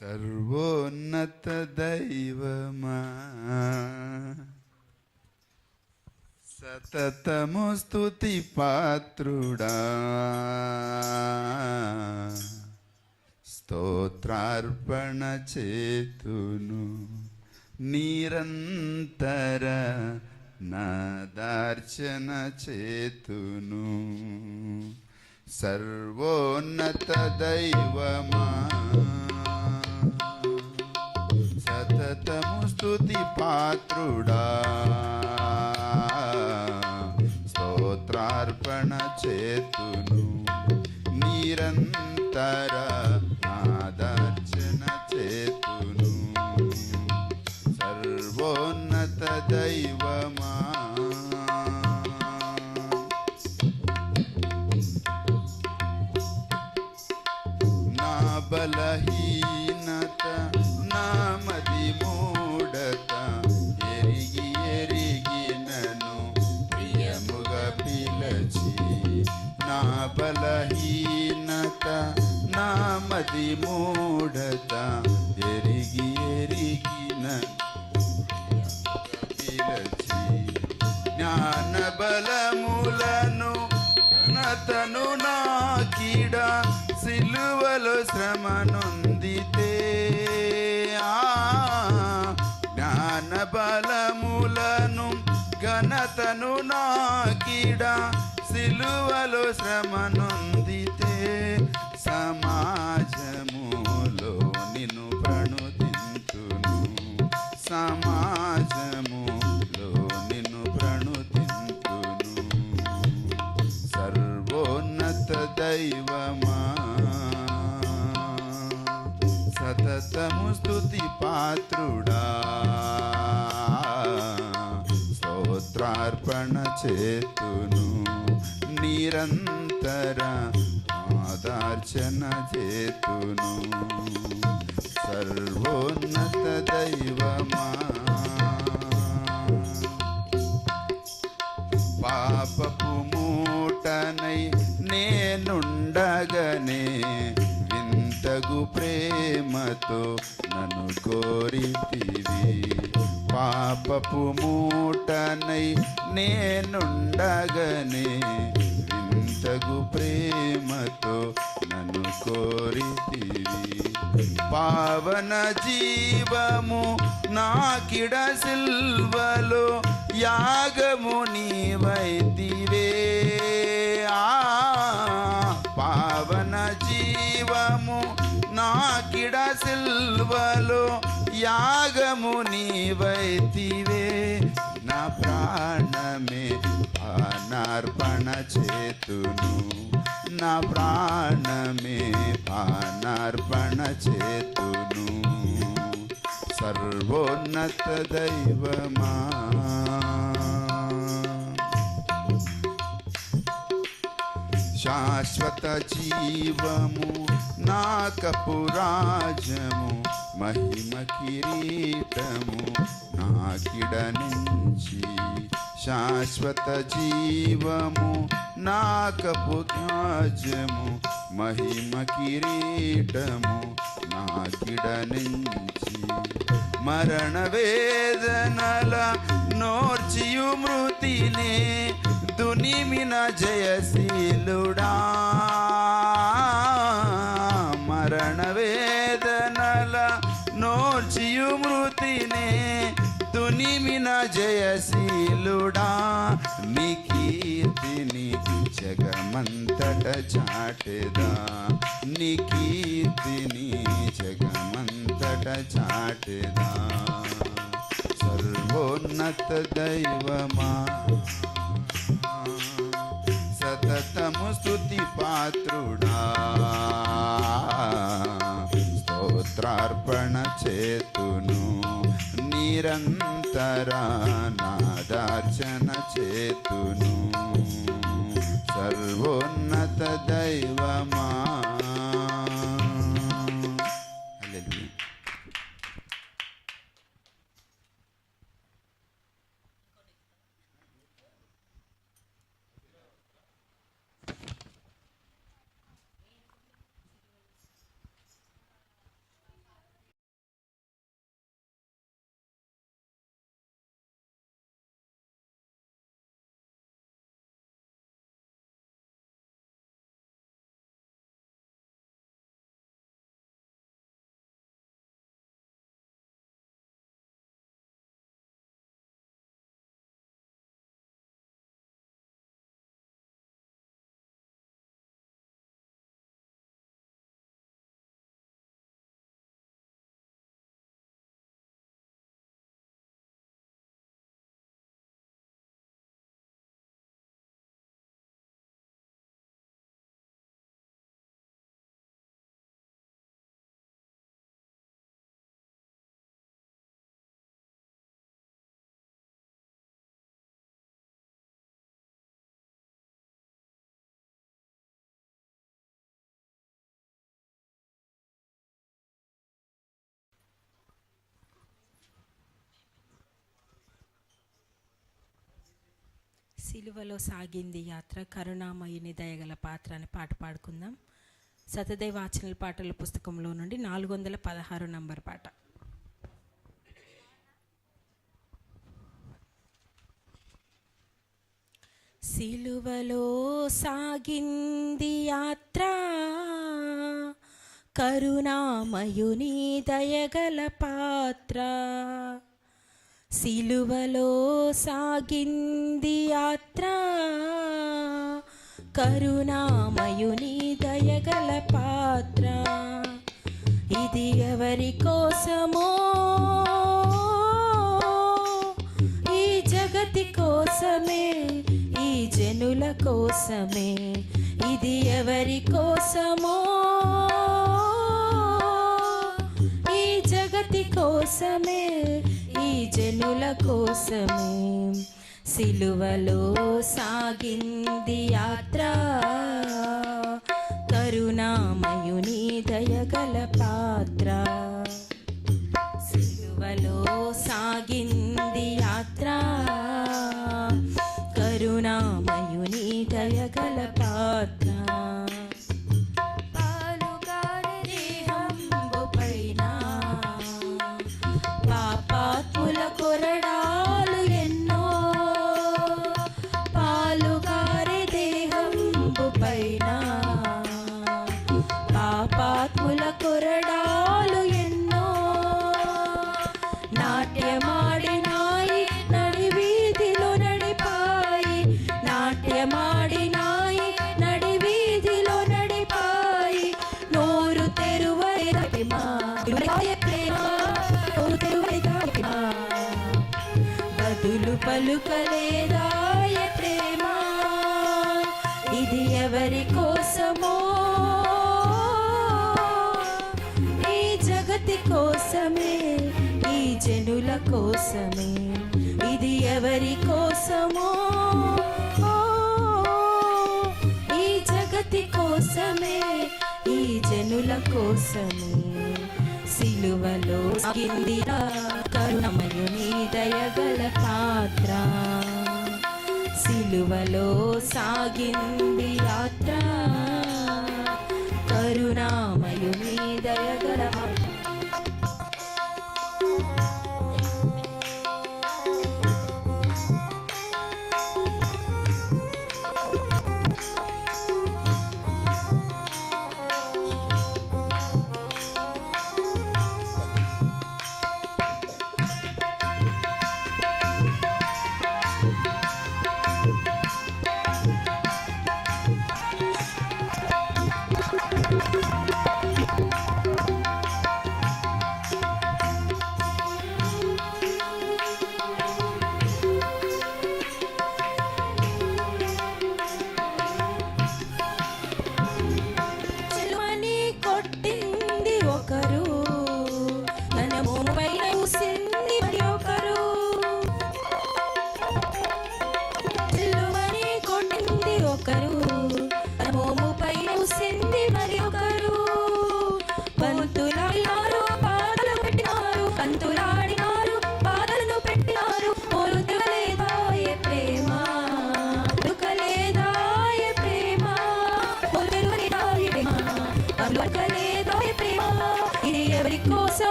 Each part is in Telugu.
సర్వోన్నత దైవమా? సతతము స్థుతి పాత్రుడా. స్తోత్రార్పణ చేతును నిరంతర నాదార్చన చేతును. సర్వోన్నత దైవమా? సతతము స్థుతి పాత్రుడా. స్తోత్రార్పణ చేతును నిరంతర నామది మూఢత ఎరిగి ఎరిగిన నన్ను జ్ఞాన బలములను నతను నాకిడ సిలువలో శ్రమ నొందితే జ్ఞాన బలములను ఘనతను నాకిడ సిలువలో శ్రమ నొందితే సమాజములో నిన్ను ప్రణుతింతును సమాజములో నిన్ను ప్రణుతింతును సర్వోన్నత దైవమా. సతతము స్తుతి పాత్రుడా. స్తోత్రార్పణ చేతును. నిరంతర పాదార్చన చేతును సర్వోన్నత దైవమా. పాపపు మూటనై నేనుండగనే వింతగు ప్రేమతో నన్ను కోరితివి. పాపపు మూటనై నేనుండగనే తగు ప్రేమతో నన్ను కోరితివి. పావన జీవము నాకిడ సిల్వలో యాగము నీవైతివే. ఆ పావన జీవము నాకిడ సిల్వలో యాగము నీవైతివే. నా ప్రాణమే పానార్పణ చేతును నా ప్రాణమే పానార్పణ చేతును సర్వోన్నత దైవమా శాశ్వత జీవము నా కపురాజము మహిమ కిరీటము నాకిడ నుంచి శాశ్వత జీవము నాకపు కపురాజము మహిమ కిరీటము నాకిడ నుంచి. మరణ వేదనల నోర్చియు మృతినే దునిమిన జయశీలుడా. మరణ వేదనల నోర్చియు మృతినే నిమిన జయశీలుడా. నీ కీర్తిని జగమంతట చాటెదా. నీ కీర్తిని జగమంతట చాటెదా. సర్వోన్నత దైవమా. సతతము స్థుతి పాత్రుడా. స్తోత్రార్పణ చేతును. నిరంతర నాదార్చన చేతును. సర్వోన్నత దైవమా సిలువలో సాగింది యాత్ర కరుణామయుని దయగల పాత్ర అని పాట పాడుకుందాం. సతదేవ వాచనల పాటల పుస్తకంలో నుండి నాలుగు వందల పదహారు నంబర్ పాట. సిలువలో సాగింది యాత్ర కరుణామయుని దయగల పాత్ర. సిలువలో సాగింది యాత్ర. కరుణామయుని దయగల పాత్ర. ఇది ఎవరి కోసమో? ఈ జగతి కోసమే? ఈ జనుల కోసమే? ఇది ఎవరి కోసమో? ఈ జగతి కోసమే? జనుల కోసమే సిలువలో సాగింది యాత్ర. ఎవరి కోసమో? ఈ జగతి కోసమే ఈ జనుల కోసమే. ఇది ఎవరి కోసమో? ఈ జగతి కోసమే ఈ జనుల కోసమే. సిలువలో సాగిందిరా కరుణమయుని దయగల పాత్ర. సిలువలో సాగింది యాత్ర. కరుణామయుని దయగల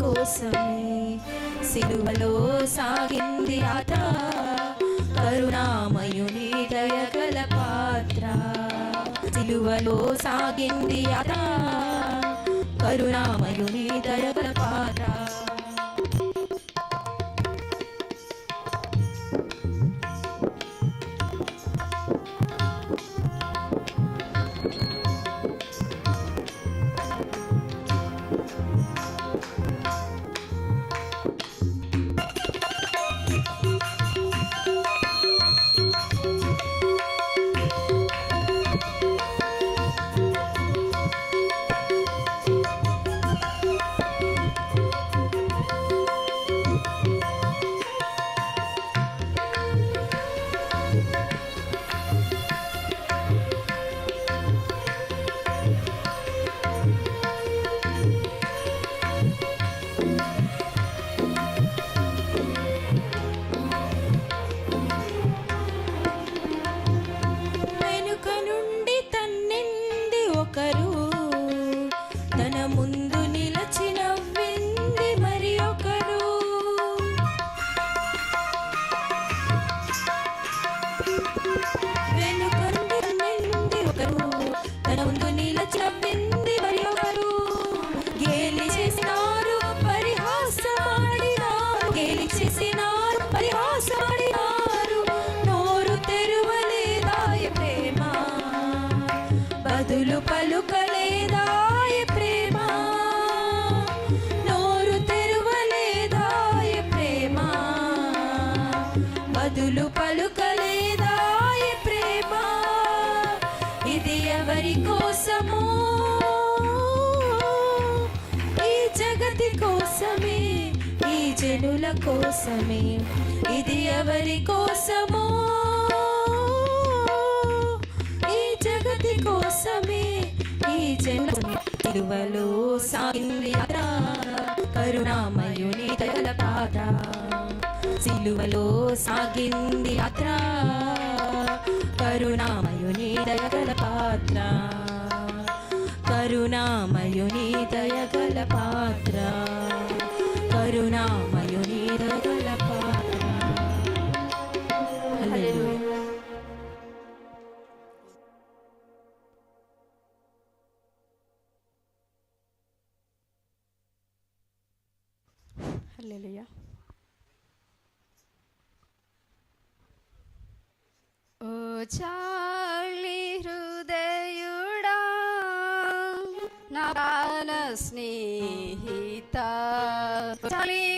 కోసమే సిలువలో సాగింది ఆట. కరుణామయుని దయగల పాత్ర. సిలువలో సాగింది ఆట. కరుణామయుని దయ జనుల కోసమే. ఇది ఎవరి కోసమో? ఈ జగతి కోసమే. ఈ జనుల తిరువలో సాగింది కరుణామయుని తల పాద సిలువలో సాగింది యాత్ర. కరుణామయుని దయగల పాత్ర. కరుణామయుని దయగల ले लिया। ओ चाली हृदयुड़ा नारायण स्नेहिता। चाली